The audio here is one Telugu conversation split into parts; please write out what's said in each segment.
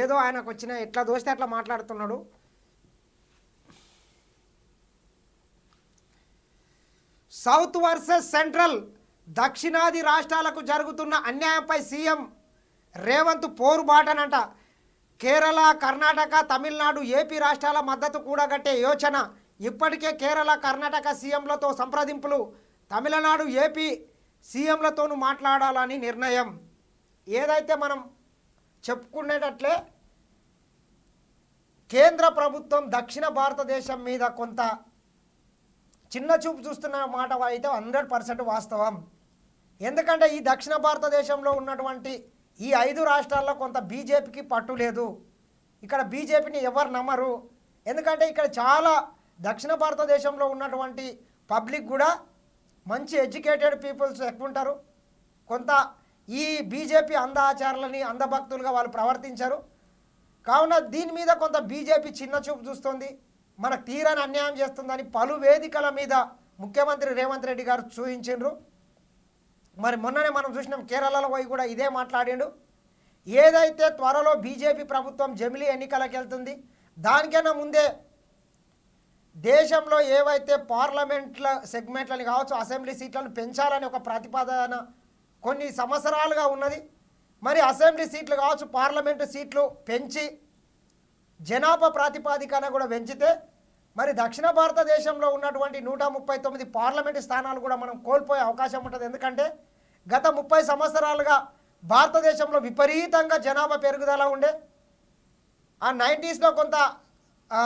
ఏదో ఆయనకు వచ్చిన ఎట్లా దోస్తే అట్లా మాట్లాడుతున్నాడు. సౌత్ వర్సెస్ సెంట్రల్ దక్షిణాది రాష్ట్రాలకు జరుగుతున్న అన్యాయంపై సీఎం రేవంత్ పోరుబాటనంట కేరళ కర్ణాటక తమిళనాడు ఏపీ రాష్ట్రాల మద్దతు కూడగట్టే యోచన ఇప్పటికే కేరళ కర్ణాటక సీఎంలతో సంప్రదింపులు తమిళనాడు ఏపీ సీఎంలతోనూ మాట్లాడాలని నిర్ణయం. ఏదైతే మనం చెప్పుకునేటట్లే కేంద్ర ప్రభుత్వం దక్షిణ భారతదేశం మీద కొంత చిన్న చూపు చూస్తున్న మాట అయితే హండ్రెడ్ పర్సెంట్ వాస్తవం. ఎందుకంటే ఈ దక్షిణ భారతదేశంలో ఉన్నటువంటి ఈ ఐదు రాష్ట్రాల్లో కొంత బీజేపీకి పట్టు లేదు. ఇక్కడ బీజేపీని ఎవరు నమ్మరు? ఎందుకంటే ఇక్కడ చాలా దక్షిణ భారతదేశంలో ఉన్నటువంటి పబ్లిక్ కూడా మంచి ఎడ్యుకేటెడ్ పీపుల్స్ ఎక్కువ ఉంటారు కొంత ఈ బీజేపీ అందాచారులని అందభక్తులుగా వాళ్ళు ప్రవర్తించారు. కావున దీని మీద కొంత బీజేపీ చిన్న చూపు చూస్తుంది. మనకు తీరని అన్యాయం చేస్తుందని పలు వేదికల మీద ముఖ్యమంత్రి రేవంత్ రెడ్డి గారు చూపించిండ్రు మరి మొన్ననే మనం చూసినాం కేరళలో పోయి కూడా ఇదే మాట్లాడిండు. ఏదైతే త్వరలో బీజేపీ ప్రభుత్వం జమిలీ ఎన్నికలకు వెళ్తుంది దానికైనా ముందే దేశంలో ఏవైతే పార్లమెంట్ల సెగ్మెంట్లని కావచ్చు అసెంబ్లీ సీట్లను పెంచాలని ఒక ప్రతిపాదన కొన్ని సంవత్సరాలుగా ఉన్నది. మరి అసెంబ్లీ సీట్లు కావచ్చు పార్లమెంటు సీట్లు పెంచి జనాభా ప్రాతిపాదికన కూడా పెంచితే మరి దక్షిణ భారతదేశంలో ఉన్నటువంటి నూట ముప్పై తొమ్మిది పార్లమెంటు స్థానాలు కూడా మనం కోల్పోయే అవకాశం ఉంటుంది. ఎందుకంటే గత ముప్పై సంవత్సరాలుగా భారతదేశంలో విపరీతంగా జనాభా పెరుగుదల ఉండే. ఆ నైంటీస్లో కొంత ఆ,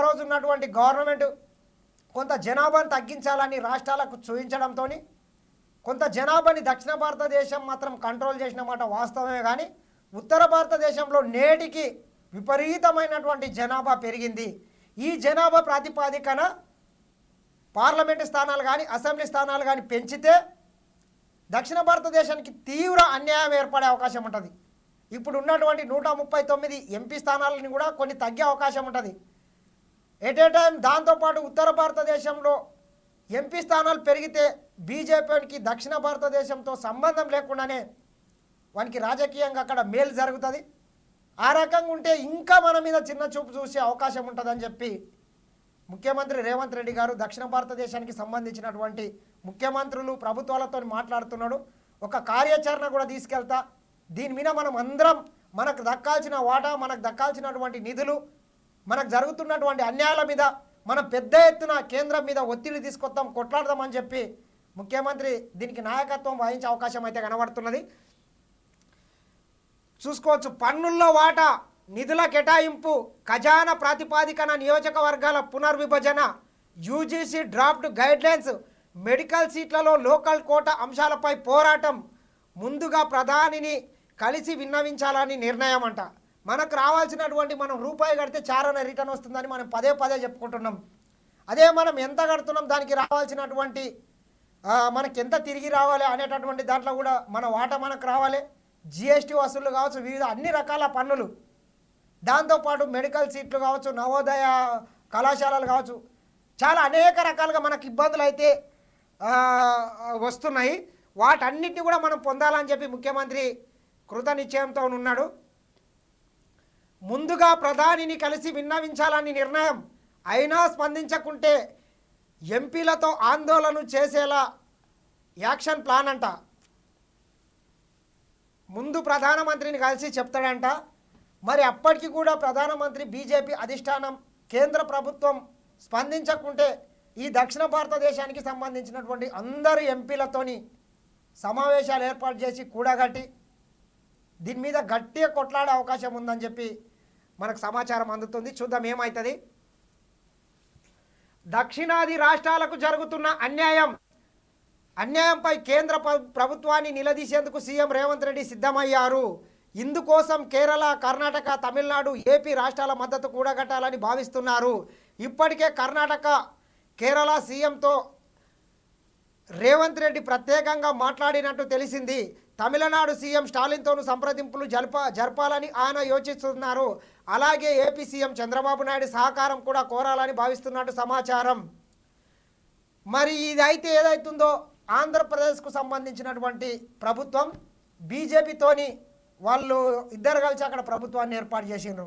రోజు ఉన్నటువంటి గవర్నమెంట్ కొంత జనాభాను తగ్గించాలని రాష్ట్రాలకు చూపించడంతో కొంత జనాభాని దక్షిణ భారతదేశం మాత్రం కంట్రోల్ చేసిన మాట వాస్తవమే కానీ ఉత్తర భారతదేశంలో నేటికి విపరీతమైనటువంటి జనాభా పెరిగింది. ఈ జనాభా ప్రాతిపాదికన పార్లమెంటు స్థానాలు కానీ అసెంబ్లీ స్థానాలు కానీ పెంచితే దక్షిణ భారతదేశానికి తీవ్ర అన్యాయం ఏర్పడే అవకాశం ఉంటుంది. ఇప్పుడు ఉన్నటువంటి నూట ముప్పై తొమ్మిది ఎంపీ స్థానాలని కూడా కొన్ని తగ్గే అవకాశం ఉంటుంది. ఎట్ ఏ టైం దాంతోపాటు ఉత్తర భారతదేశంలో ఎంపీ స్థానాలు పెరిగితే బీజేపీకి దక్షిణ భారతదేశంతో సంబంధం లేకుండానే వానికి రాజకీయంగా అక్కడ మేలు జరుగుతుంది. ఆ రకంగా ఉంటే ఇంకా మన మీద చిన్న చూపు చూసే అవకాశం ఉంటుందని చెప్పి ముఖ్యమంత్రి రేవంత్ రెడ్డి గారు దక్షిణ భారతదేశానికి సంబంధించినటువంటి ముఖ్యమంత్రులు ప్రభుత్వాలతో మాట్లాడుతున్నాడు. ఒక కార్యాచరణ కూడా తీసుకెళ్తా. దీని మీద మనం అందరం మనకు దక్కాల్సిన వాటా మనకు దక్కాల్సినటువంటి నిధులు మనకు జరుగుతున్నటువంటి అన్యాయాల మీద మనం పెద్ద ఎత్తున కేంద్రం మీద ఒత్తిడి తీసుకొద్దాం కొట్లాడదామని చెప్పి ముఖ్యమంత్రి దీనికి నాయకత్వం వహించే అవకాశం అయితే కనబడుతున్నది. చూసుకోవచ్చు పన్నుల్లో వాటా నిధుల కేటాయింపు ఖజానా ప్రాతిపాదికన నియోజకవర్గాల పునర్విభజన యూజీసీ డ్రాఫ్ట్ గైడ్లైన్స్ మెడికల్ సీట్లలో లోకల్ కోట అంశాలపై పోరాటం ముందుగా ప్రధానిని కలిసి విన్నవించాలని నిర్ణయం అంట మనకు రావాల్సినటువంటి మనం రూపాయి కడితే చారణ రిటర్న్ వస్తుందని మనం పదే పదే చెప్పుకుంటున్నాం. అదే మనం ఎంత కడుతున్నాం దానికి రావాల్సినటువంటి మనకి ఎంత తిరిగి రావాలి అనేటటువంటి దాంట్లో కూడా మన వాటా మనకు రావాలి. జిఎస్టీ వసూళ్ళు కావచ్చు వివిధ అన్ని రకాల పన్నులు. దాంతోపాటు మెడికల్ సీట్లు కావచ్చు నవోదయ కళాశాలలు కావచ్చు చాలా అనేక రకాలుగా మనకు ఇబ్బందులు అయితే వస్తున్నాయి. వాటన్నిటిని కూడా మనం పొందాలని చెప్పి ముఖ్యమంత్రి కృత నిశ్చయంతో ఉన్నాడు. ముందుగా ప్రధానిని కలిసి విన్నవించాలని నిర్ణయం అయినా స్పందించకుంటే ఎంపీలతో ఆందోళన చేసేలా యాక్షన్ ప్లాన్ అంట. ముందు ప్రధానమంత్రిని కలిసి చెప్తాడంట. మరి అప్పటికి కూడా ప్రధానమంత్రి బీజేపీ అధిష్టానం కేంద్ర ప్రభుత్వం స్పందించకుంటే ఈ దక్షిణ భారతదేశానికి సంబంధించినటువంటి అందరు ఎంపీలతోని సమావేశాలు ఏర్పాటు చేసి కూడగట్టి దీని మీద గట్టిగా కొట్లాడే అవకాశం ఉందని చెప్పి మనకు సమాచారం అందుతుంది. చూద్దాం ఏమవుతుంది దక్షిణాది రాష్ట్రాలకు జరుగుతున్న అన్యాయం. అన్యాయంపై కేంద్ర ప్రభుత్వాన్ని నిలదీసేందుకు సీఎం రేవంత్ రెడ్డి సిద్ధమయ్యారు. ఇందుకోసం కేరళ కర్ణాటక తమిళనాడు ఏపీ రాష్ట్రాల మద్దతు కూడగట్టాలని భావిస్తున్నారు. ఇప్పటికే కర్ణాటక కేరళ సీఎంతో రేవంత్ రెడ్డి ప్రత్యేకంగా మాట్లాడినట్టు తెలిసింది. తమిళనాడు సీఎం స్టాలిన్తోనూ సంప్రదింపులు జరప జరపాలని ఆయన యోచిస్తున్నారు. అలాగే ఏపీ సీఎం చంద్రబాబు నాయుడు సహకారం కూడా కోరాలని భావిస్తున్నట్టు సమాచారం. మరి ఇదైతే ఏదైతుందో ఆంధ్రప్రదేశ్కు సంబంధించినటువంటి ప్రభుత్వం బీజేపీతోని వాళ్ళు ఇద్దరు కలిసి అక్కడ ప్రభుత్వాన్ని ఏర్పాటు చేసిండ్రు.